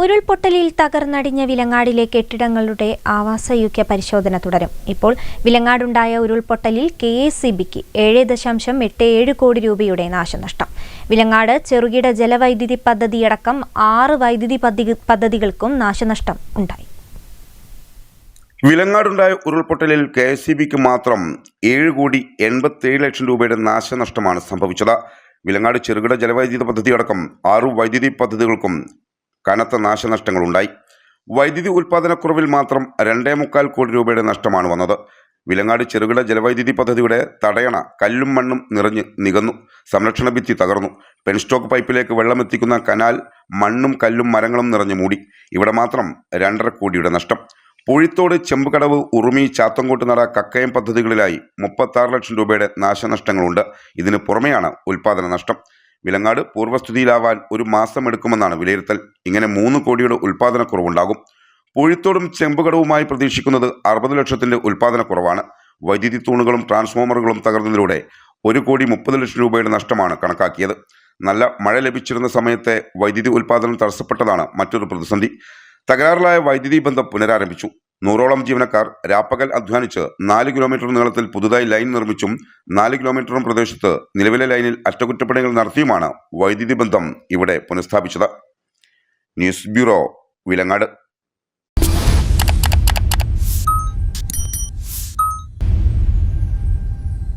ഉരുൾപൊട്ടലിൽ തകർന്നടിഞ്ഞ വിലങ്ങാടിലെ കെട്ടിടങ്ങളുടെ ആവാസയോഗ്യ പരിശോധന തുടരും. ഇപ്പോൾ വിലങ്ങാടുണ്ടായ ഉരുൾപൊട്ടലിൽ കെ എസ് സി ബിക്ക് ഏഴ് ദശാംശം എട്ട് ഏഴ് കോടി രൂപയുടെ നാശനഷ്ടം. വിലങ്ങാട് ചെറുകിട ജലവൈദ്യുതി പദ്ധതിയടക്കം ആറ് വൈദ്യുതി പദ്ധതികൾക്കും നാശനഷ്ടം ഉണ്ടായി. വിലങ്ങാടുണ്ടായ ഉരുൾപൊട്ടലിൽ കെ എസ് സി ബിക്ക് മാത്രം ഏഴ് കോടി എൺപത്തേഴ് ലക്ഷം രൂപയുടെ നാശനഷ്ടമാണ് സംഭവിച്ചത്. വിലങ്ങാട് ചെറുകിട ജലവൈദ്യുത പദ്ധതിയടക്കം ആറു വൈദ്യുതി പദ്ധതികൾക്കും കനത്ത നാശനഷ്ടങ്ങളുണ്ടായി. വൈദ്യുതി ഉൽപ്പാദനക്കുറവിൽ മാത്രം രണ്ടേ മുക്കാൽ കോടി രൂപയുടെ നഷ്ടമാണ് വന്നത്. വിലങ്ങാട് ചെറുകിട ജലവൈദ്യുതി പദ്ധതിയുടെ തടയണ കല്ലും മണ്ണും നിറഞ്ഞ് നികന്നു. സംരക്ഷണ ഭിത്തി തകർന്നു. പെൻസ്റ്റോക്ക് പൈപ്പിലേക്ക് വെള്ളമെത്തിക്കുന്ന കനാൽ മണ്ണും കല്ലും മരങ്ങളും നിറഞ്ഞു മൂടി. ഇവിടെ മാത്രം രണ്ടര കോടിയുടെ നഷ്ടം. പൂഴിത്തോട് ചെമ്പുകടവ് ഉറുമി ചാത്തങ്കോട്ട് നട കക്കയം പദ്ധതികളിലായി മുപ്പത്താറ് ലക്ഷം രൂപയുടെ നാശനഷ്ടങ്ങളുണ്ട്. ഇതിന് പുറമെയാണ് ഉൽപാദന നഷ്ടം. വിലങ്ങാട് പൂർവസ്ഥിതിയിലാവാൻ ഒരു മാസം എടുക്കുമെന്നാണ് വിലയിരുത്തൽ. ഇങ്ങനെ മൂന്ന് കോടിയുടെ ഉൽപാദനക്കുറവുണ്ടാകും പൂഴിത്തോടും ചെമ്പുകടവുമായി പ്രതീക്ഷിക്കുന്നത് അറുപത് ലക്ഷത്തിന്റെ ഉൽപാദനക്കുറവാണ് വൈദ്യുതി തൂണുകളും ട്രാൻസ്ഫോമറുകളും തകർന്നതിലൂടെ ഒരു കോടി മുപ്പത് ലക്ഷം രൂപയുടെ നഷ്ടമാണ് കണക്കാക്കിയത്. നല്ല മഴ ലഭിച്ചിരുന്ന സമയത്തെ വൈദ്യുതി ഉൽപാദനം തടസ്സപ്പെട്ടതാണ് മറ്റൊരു പ്രതിസന്ധി. തകരാറിലായ വൈദ്യുതി ബന്ധം പുനരാരംഭിച്ചു. നൂറോളം ജീവനക്കാർ രാപ്പകൽ അധ്വാനിച്ച് നാല് കിലോമീറ്റർ നീളത്തിൽ പുതുതായി ലൈൻ നിർമ്മിച്ചും നാല് കിലോമീറ്ററും പ്രദേശത്ത് നിലവിലെ ലൈനിൽ അറ്റകുറ്റപ്പണികൾ നടത്തിയുമാണ് വൈദ്യുതി ബന്ധം ഇവിടെ പുനഃസ്ഥാപിച്ചത്. News bureau Vilangad.